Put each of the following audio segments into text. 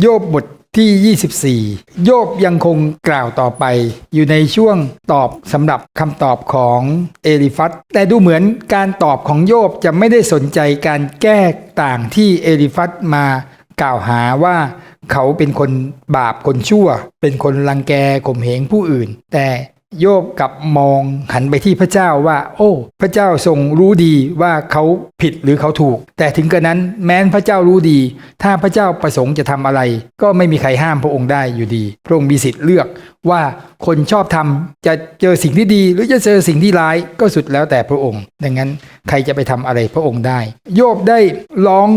โยบบทที่ 24 โยบยังคงกล่าวต่อไป อยู่ในช่วงตอบสำหรับคำตอบของเอลิฟัตแต่ดูเหมือนการตอบของโยบจะไม่ได้สนใจการแก้ต่างที่เอลิฟัตมากล่าวหาว่าเขาเป็นคนบาปคนชั่ว เป็นคนรังแกข่มเหงผู้อื่น แต่ โยบกับมองหันไปที่พระเจ้าว่า โอ้ พระเจ้าทรงรู้ดีว่าเขาผิดหรือเขาถูก แต่ถึงกระนั้นแม้นพระเจ้ารู้ดี ถ้าพระเจ้าประสงค์จะทำอะไร ก็ไม่มีใครห้ามพระองค์ได้อยู่ดี พระองค์มีสิทธิ์เลือกว่าคนชอบทำจะเจอสิ่งที่ดีหรือจะเจอสิ่งที่ร้ายก็สุดแล้วแต่พระองค์ ดังนั้นใครจะไปทำอะไรพระองค์ได้ โยบได้ร้อง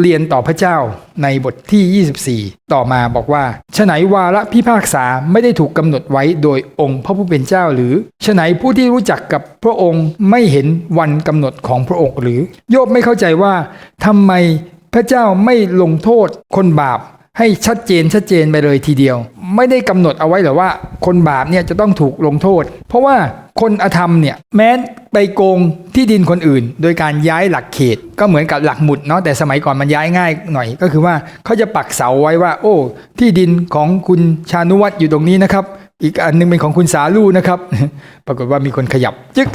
เรียนต่อพระเจ้าในบทที่ 24 ต่อมาบอกว่าฉไหนวาระพิพากษาไม่ได้ถูกกำหนดไว้โดยองค์พระผู้เป็นเจ้าหรือฉไหนผู้ที่รู้จักกับพระองค์ไม่เห็นวันกำหนดของพระองค์หรือ โยบไม่เข้าใจว่าทำไมพระเจ้าไม่ลงโทษคนบาปให้ชัดเจนชัดเจนไปเลยทีเดียว ไม่ได้กำหนดเอาไว้หรือว่า คนบาปเนี่ยจะต้องถูกลงโทษ เพราะว่าคนอธรรมเนี่ยแม้ไปโกงที่ดินคนอื่น โดยการย้ายหลักเขตก็เหมือนกับหลักหมุดเนาะแต่สมัยก่อนมันย้ายง่ายหน่อย ก็คือว่าเขาจะปักเสาไว้ว่า โอ้ ที่ดินของคุณชานุวัตรอยู่ตรงนี้นะครับ อีกอันหนึงเป็นของคุณสาลูนะครับ ปรากฏว่ามีคนขยับจึ๊ก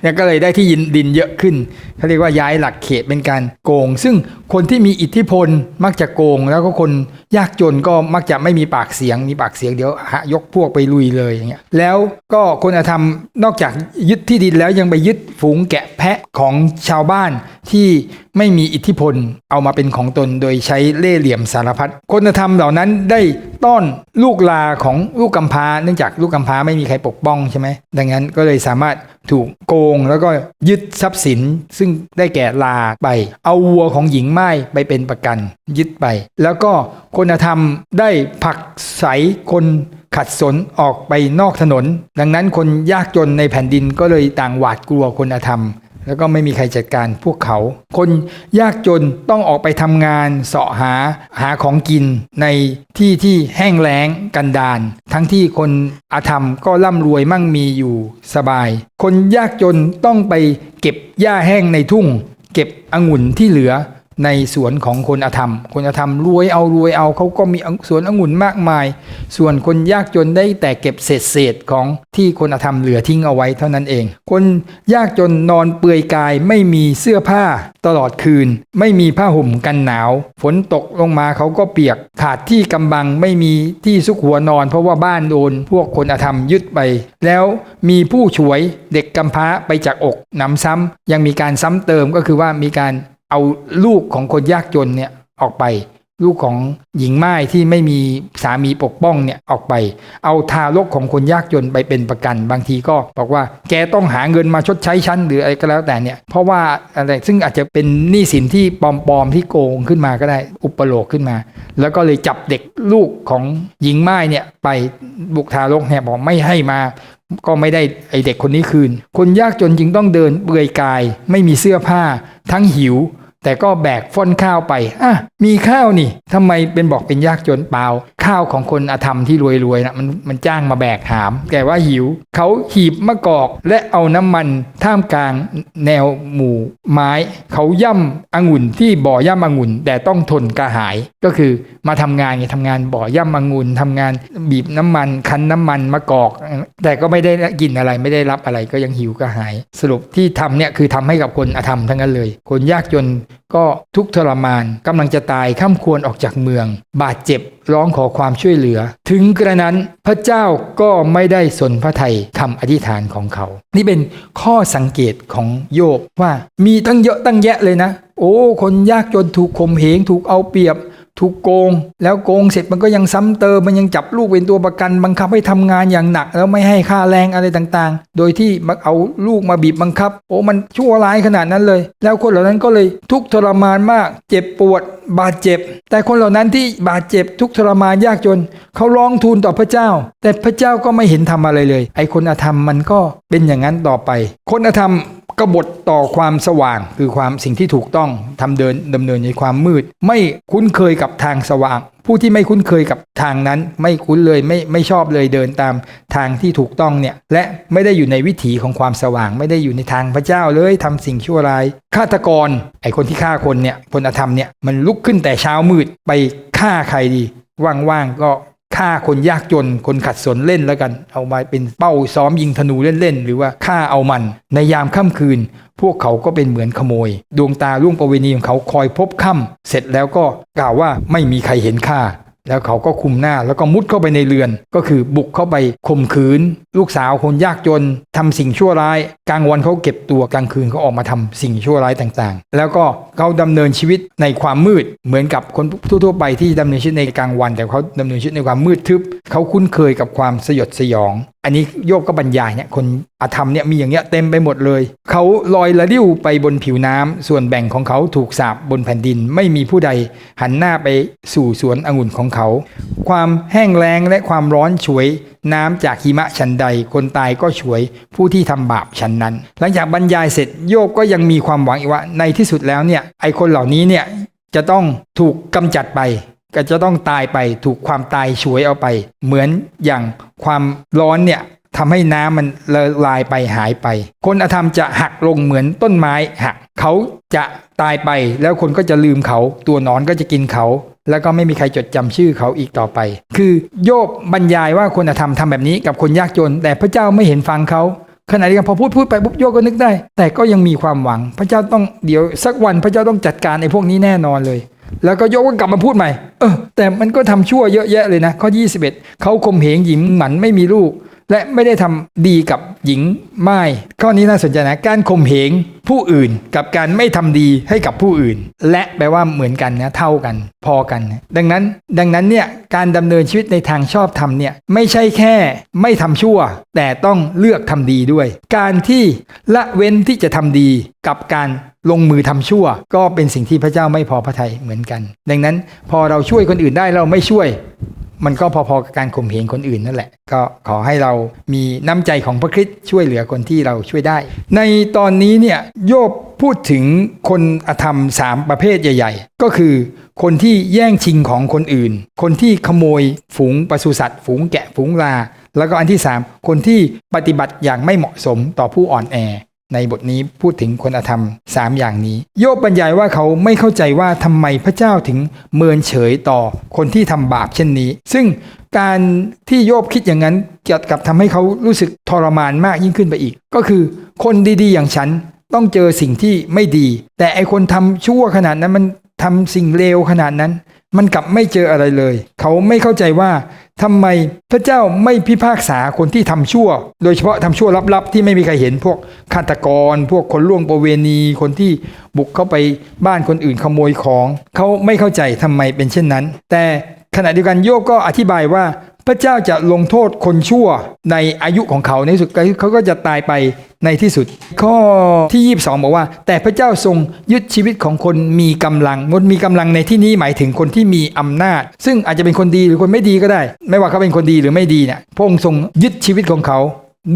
เนี่ยก็เลยได้ที่ยินดินเยอะขึ้นเขาเรียกว่าย้ายหลักเขตเป็นการโกง ซึ่งคนที่มีอิทธิพลมักจะโกง แล้วก็คนยากจนก็มักจะไม่มีปากเสียง มีปากเสียงเดี๋ยวหายกพวกไปลุยเลยอย่างเงี้ยแล้วก็คนธรรมนอกจากยึดที่ดินแล้วยังไปยึดฝูงแกะแพะของชาวบ้านที่ไม่มีอิทธิพลเอามาเป็นของตนโดยใช้เล่เหลี่ยมสารพัดคนธรรมเหล่านั้นได้ต้อนลูกลาของลูกกำพร้าเนื่องจากลูกกำพร้าไม่มีใครปกป้องใช่ไหมดังนั้นก็เลยสามารถถูกโกงแล้วก็ยึดทรัพย์สินซึ่งได้แก่ลาไป เอาวัวของหญิงไม้ไปเป็นประกัน ยึดไป แล้วก็คนธรรมได้ผลักใสคนขัดสนออกไปนอกถนน ดังนั้นคนยากจนในแผ่นดินก็เลยต่างหวาดกลัวคนธรรม แล้วก็ไม่มีใครจัดการพวกเขา คนยากจนต้องออกไปทำงานเสาะหาหาของกินในที่ที่แห้งแล้งกันดารทั้งที่คนอาธรรมก็ร่ำรวยมั่งมีอยู่สบาย คนยากจนต้องไปเก็บหญ้าแห้งในทุ่ง เก็บองุ่นที่เหลือ ในสวนของคนอธรรม คนอธรรมรวยเอารวยเอาเขาก็มีสวนองุ่นมากมาย ส่วนคนยากจนได้แต่เก็บเศษเศษของที่คนอธรรมเหลือทิ้งเอาไว้เท่านั้นเอง คนยากจนนอนเปลือยกายไม่มีเสื้อผ้าตลอดคืน ไม่มีผ้าห่มกันหนาว ฝนตกลงมาเขาก็เปียกขาดที่กำบังไม่มีที่ซุกหัวนอน เพราะว่าบ้านโดนพวกคนอธรรมยึดไป แล้วมีผู้ฉวยเด็กกำพร้าไปจากอกนำซ้ำยังมีการซ้ำเติมก็คือว่ามีการ เอาลูกของคนยากจนเนี่ยออกไป ลูกของหญิงไม้ที่ไม่มีสามีปกป้องเนี่ยออกไป เอาทารกของคนยากจนไปเป็นประกัน บางทีก็บอกว่าแกต้องหาเงินมาชดใช้ฉันหรืออะไรก็แล้วแต่เนี่ย เพราะว่าอะไรซึ่งอาจจะเป็นหนี้สินที่ปลอมๆที่โกงขึ้นมาก็ได้อุปโลกขึ้นมา แล้วก็เลยจับเด็กลูกของหญิงไม้เนี่ยไปบุกทารกเนี่ยบอกไม่ให้มา ก็ไม่ได้ไอเด็กคนนี้คืน คนยากจนจึงต้องเดินเปลือยกาย ไม่มีเสื้อผ้า ทั้งหิว แต่ก็แบกฟ้นข้าวไปอะมีข้าวนี่ทำไมเป็นบอกเป็นยากจนเปล่า ข้าวของคนอธรรมที่รวยๆนะมันมันจ้างมาแบกหาม แกว่าหิว เขาหีบมะกอกและเอาน้ำมันท่ามกลางแนวหมู่ไม้ เขาย่ำองุ่นที่บ่อย่ำองุ่น แต่ต้องทนกระหายก็คือมาทำงานไงทำงานบ่อย่ำองุ่นทำงานบีบน้ำมันคั้นน้ำมันมะกอก แต่ก็ไม่ได้กินอะไรไม่ได้รับอะไรก็ยังหิวกระหาย สรุปที่ทำเนี่ยคือทำให้กับคนอธรรมทั้งนั้นเลย คนยากจนก็ทุกทรมานกำลังจะตายข้ามควรออกจากเมือง บาดเจ็บร้องขอความช่วยเหลือ ถึงกระนั้นพระเจ้าก็ไม่ได้สนพระทัยคำอธิษฐานของเขา นี่เป็นข้อสังเกตของโยบว่ามีตั้งเยอะตั้งแยะเลยนะ โอ้ คนยากจนถูกข่มเหงถูกเอาเปรียบ ถูกโกง แล้วโกงเสร็จมันก็ยังซ้ำเติมมันยังจับลูกเป็นตัวประกัน บังคับให้ทำงานอย่างหนัก แล้วไม่ให้ค่าแรงอะไรต่างๆ โดยที่มาเอาลูกมาบีบบังคับ โอ้มันชั่วร้ายขนาดนั้นเลย แล้วคนเหล่านั้นก็เลยทุกทรมานมาก เจ็บปวด บาดเจ็บ แต่คนเหล่านั้นที่บาดเจ็บทุกทรมานยากจน เขาร้องทูลต่อพระเจ้า แต่พระเจ้าก็ไม่เห็นทำอะไรเลย ไอ้คนอธรรมมันก็เป็นอย่างนั้นต่อไป คนอธรรม กบฏต่อความสว่าง คือความสิ่งที่ถูกต้องทำเดินดำเนินในความมืด ไม่คุ้นเคยกับทางสว่าง ผู้ที่ไม่คุ้นเคยกับทางนั้น ไม่คุ้นเลยไม่ไม่ชอบเลยเดินตามทางที่ถูกต้องเนี่ยและไม่ได้อยู่ในวิถีของความสว่าง ไม่ได้อยู่ในทางพระเจ้าเลยทำสิ่งชั่วร้ายฆาตกรไอคนที่ฆ่าคนเนี่ยพลธรรมเนี่ยมันลุกขึ้นแต่เช้ามืดไปฆ่าใครดีว่างๆก็ ฆ่าคนยากจนคนขัดสนเล่นแล้วกัน เอามาเป็นเป้าซ้อมยิงธนูเล่นๆหรือว่าฆ่าเอามัน ในยามค่ำคืน พวกเขาก็เป็นเหมือนขโมย ดวงตาล่วงประเวณีของเขาคอยพบค่ำเสร็จแล้วก็กล่าวว่าไม่มีใครเห็นข้า แล้วเขาก็คุมหน้าแล้วก็มุดเข้าไปในเรือน ก็คือบุกเข้าไปข่มขืน ลูกสาวคนยากจนทำสิ่งชั่วร้าย กลางวันเขาเก็บตัวกลางคืนเขาออกมาทำสิ่งชั่วร้ายต่างๆ แล้วก็เขาดำเนินชีวิตในความมืดเหมือนกับคนทั่วๆไปที่ดำเนินชีวิตในกลางวัน แต่เขาดำเนินชีวิตในความมืดทึบเขาคุ้นเคยกับความสยดสยองอันนี้โยบก็บรรยายเนี่ยคนอธรรมเนี่ยมีอย่างเงี้ยเต็มไปหมดเลย เขาลอยละลิ้วไปบนผิวน้ำส่วนแบ่งของเขาถูกสาบบนแผ่นดิน ไม่มีผู้ใดหันหน้าไปสู่สวนองุ่นของเขา ความแห้งแล้งและความร้อนฉวย น้ำจากหิมะชันใด คนตายก็ฉวยผู้ที่ทำบาปชันนั้น หลังจากบรรยายเสร็จโยบก็ยังมีความหวังอีกว่าในที่สุดแล้วเนี่ยไอคนเหล่านี้เนี่ยจะต้องถูกกำจัดไป ก็จะต้องตายไปถูกความตายฉวยเอาไป เหมือนอย่างความร้อนเนี่ยทำให้น้ำมันละลายไปหายไป คนอธรรมจะหักลงเหมือนต้นไม้หัก เขาจะตายไปแล้วคนก็จะลืมเขา ตัวนอนก็จะกินเขา แล้วก็ไม่มีใครจดจำชื่อเขาอีกต่อไป คือโยบบรรยายว่าคนอธรรมทำแบบนี้กับคนยากจน แต่พระเจ้าไม่เห็นฟังเขาขณะเดียวกันพอพูดพูดไปปุ๊บโยกก็นึกได้ แต่ก็ยังมีความหวัง พระเจ้าต้องเดี๋ยวสักวันพระเจ้าต้องจัดการไอ้พวกนี้แน่นอนเลย แล้วก็ยกก็กลับมาพูดใหม่ เออ แต่มันก็ทำชั่วเยอะแยะเลยนะ ข้อ 21 เขาข่มเหงหญิงหมันไม่มีลูก และไม่ได้ทำดีกับหญิงไม่ข้อนี้น่าสนใจนะ การข่มเหงผู้อื่นกับการไม่ทำดีให้กับผู้อื่น และแปลว่าเหมือนกันนะเท่ากัน พอกัน ดังนั้น ดังนั้นเนี่ยการดำเนินชีวิตในทางชอบธรรมเนี่ยไม่ใช่แค่ไม่ทำชั่ว แต่ต้องเลือกทำดีด้วย การที่ละเว้นที่จะทำดีกับการลงมือทำชั่ว ก็เป็นสิ่งที่พระเจ้าไม่พอพระทัยเหมือนกัน ดังนั้นพอเราช่วยคนอื่นได้เราไม่ช่วย มันก็พอๆกับการข่มเหงคนอื่นนั่นแหละ ก็ขอให้เรามีน้ำใจของพระคริสต์ช่วยเหลือคนที่เราช่วยได้ ในตอนนี้เนี่ยโยบพูดถึงคนอธรรมสามประเภทใหญ่ ๆ ก็คือคนที่แย่งชิงของคนอื่น คนที่ขโมยฝูงปศุสัตว์ ฝูงแกะฝูงลา แล้วก็อันที่สามคนที่ปฏิบัติอย่างไม่เหมาะสมต่อผู้อ่อนแอ ในบทนี้พูดถึงคนอธรรม3อย่างนี้ โยบบรรยายว่าเขาไม่เข้าใจว่าทำไมพระเจ้าถึงเมินเฉยต่อคนที่ทำบาปเช่นนี้ ซึ่งการที่โยบคิดอย่างนั้นเกี่ยวกับทำให้เขารู้สึกทรมานมากยิ่งขึ้นไปอีก ก็คือคนดีๆ อย่างฉันต้องเจอสิ่งที่ไม่ดี แต่ไอคนทำชั่วขนาดนั้นมันทำสิ่งเลวขนาดนั้น มันกลับไม่เจออะไรเลย เขาไม่เข้าใจว่าทำไมพระเจ้าไม่พิพากษาคนที่ทำชั่ว โดยเฉพาะทำชั่วลับๆ ที่ไม่มีใครเห็นพวกฆาตกร พวกคนล่วงประเวณี คนที่บุกเข้าไปบ้านคนอื่นขโมยของ เขาไม่เข้าใจทำไมเป็นเช่นนั้น แต่ขณะเดียวกันโยบก็อธิบายว่า พระเจ้าจะลงโทษคนชั่วในอายุของเขาในที่สุดเขาก็จะตายไปในที่สุด ข้อที่22บอกว่า แต่พระเจ้าทรงยึดชีวิตของคนมีกำลังคนมีกำลังในที่นี้หมายถึงคนที่มีอำนาจ ซึ่งอาจจะเป็นคนดีหรือคนไม่ดีก็ได้ ไม่ว่าเขาเป็นคนดีหรือไม่ดีเนี่ยพระองค์ทรงยึดชีวิตของเขา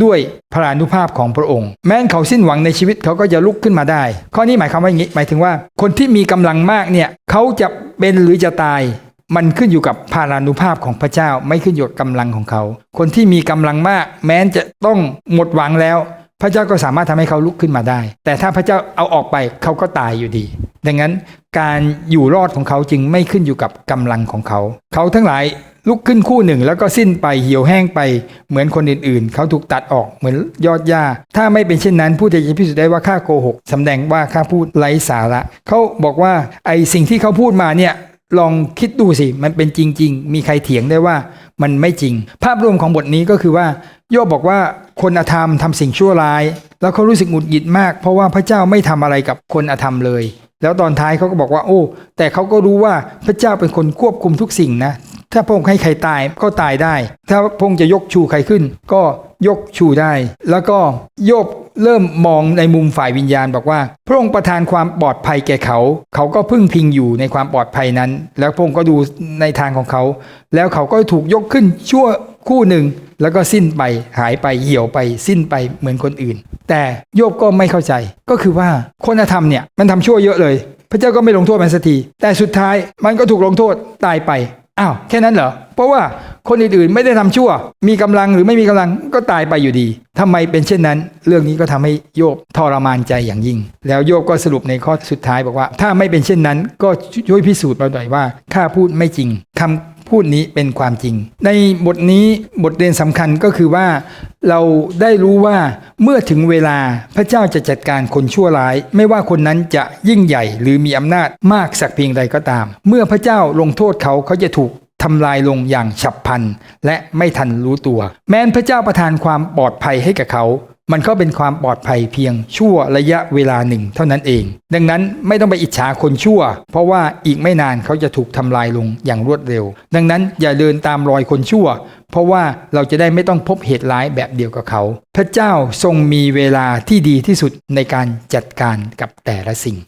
ด้วยพระานุภาพของพระองค์ แม้นเขาสิ้นหวังในชีวิตเขาก็จะลุกขึ้นมาได้ ข้อนี้หมายความว่าอย่างนี้หมายถึงว่า คนที่มีกำลังมากเนี่ยเขาจะเป็นหรือจะตาย มันขึ้นอยู่กับพารานุภาพของพระเจ้าไม่ขึ้นอยู่กับกำลังของเขา คนที่มีกำลังมาก แม้นจะต้องหมดหวังแล้ว พระเจ้าก็สามารถทำให้เขาลุกขึ้นมาได้ แต่ถ้าพระเจ้าเอาออกไปเขาก็ตายอยู่ดี ดังนั้นการอยู่รอดของเขาจึงไม่ขึ้นอยู่กับกำลังของเขา เขาทั้งหลายลุกขึ้นคู่หนึ่งแล้วก็สิ้นไปเหี่ยวแห้งไปเหมือนคนอื่นๆ เขาถูกตัดออกเหมือนยอดหญ้า ถ้าไม่เป็นเช่นนั้น ผู้ใดจะพิสูจน์ได้ว่าข้าโกหกสำแดงว่าข้าพูดไร้สาระเขาบอกว่าไอสิ่งที่เขาพูดมาเนี่ย ลองคิดดูสิ มันเป็นจริง ๆ มีใครเถียงได้ว่ามันไม่จริง ภาพรวมของบทนี้ก็คือว่า โยบบอกว่าคนอธรรมทำสิ่งชั่วร้าย แล้วเขารู้สึกหงุดหงิดมาก เพราะว่าพระเจ้าไม่ทำอะไรกับคนอธรรมเลย แล้วตอนท้ายเขาก็บอกว่า โอ้ แต่เขาก็รู้ว่าพระเจ้าเป็นคนควบคุมทุกสิ่งนะ ถ้าพระองค์ให้ใครตายก็ตายได้ ถ้าพระองค์จะยกชูใครขึ้น ก็ยกชูได้ แล้วก็โยบเริ่มมองในมุมฝ่ายวิญญาณบอกว่า พระองค์ประทานความปลอดภัยแก่เขา เขาก็พึ่งพิงอยู่ในความปลอดภัยนั้น แล้วพระองค์ก็ดูในทางของเขา แล้วเขาก็ถูกยกขึ้นชั่วคู่หนึ่ง แล้วก็สิ้นไปหายไปเหี่ยวไปสิ้นไปเหมือนคนอื่น แต่โยบก็ไม่เข้าใจ ก็คือว่าคนธรรมเนี่ยมันทำชั่วเยอะเลย พระเจ้าก็ไม่ลงโทษมันสักทีแต่สุดท้ายมันก็ถูกลงโทษตายไป อ้าวแค่นั้นเหรอ เพราะว่าคนอื่นๆไม่ได้ทำชั่ว มีกำลังหรือไม่มีกำลังก็ตายไปอยู่ดีทำไมเป็นเช่นนั้น เรื่องนี้ก็ทำให้โยบทรมานใจอย่างยิ่ง แล้วโยบก็สรุปในข้อสุดท้ายบอกว่า ถ้าไม่เป็นเช่นนั้น ก็ช่วยพิสูจน์เราหน่อยว่าข้าพูดไม่จริงคำ พูดนี้เป็นความจริง ในบทนี้บทเรียนสำคัญก็คือว่า เราได้รู้ว่าเมื่อถึงเวลาพระเจ้าจะจัดการคนชั่วร้าย ไม่ว่าคนนั้นจะยิ่งใหญ่หรือมีอำนาจมากสักเพียงใดก็ตาม เมื่อพระเจ้าลงโทษเขาเขาจะถูกทำลายลงอย่างฉับพลัน และไม่ทันรู้ตัว แม้นพระเจ้าประทานความปลอดภัยให้กับเขา มันก็เป็นความปลอดภัยเพียงชั่วระยะเวลาหนึ่งเท่านั้นเอง ดังนั้นไม่ต้องไปอิจฉาคนชั่ว เพราะว่าอีกไม่นานเขาจะถูกทำลายลงอย่างรวดเร็ว ดังนั้นอย่าเดินตามรอยคนชั่ว เพราะว่าเราจะได้ไม่ต้องพบเหตุร้ายแบบเดียวกับเขา พระเจ้าทรงมีเวลาที่ดีที่สุดในการจัดการกับแต่ละสิ่ง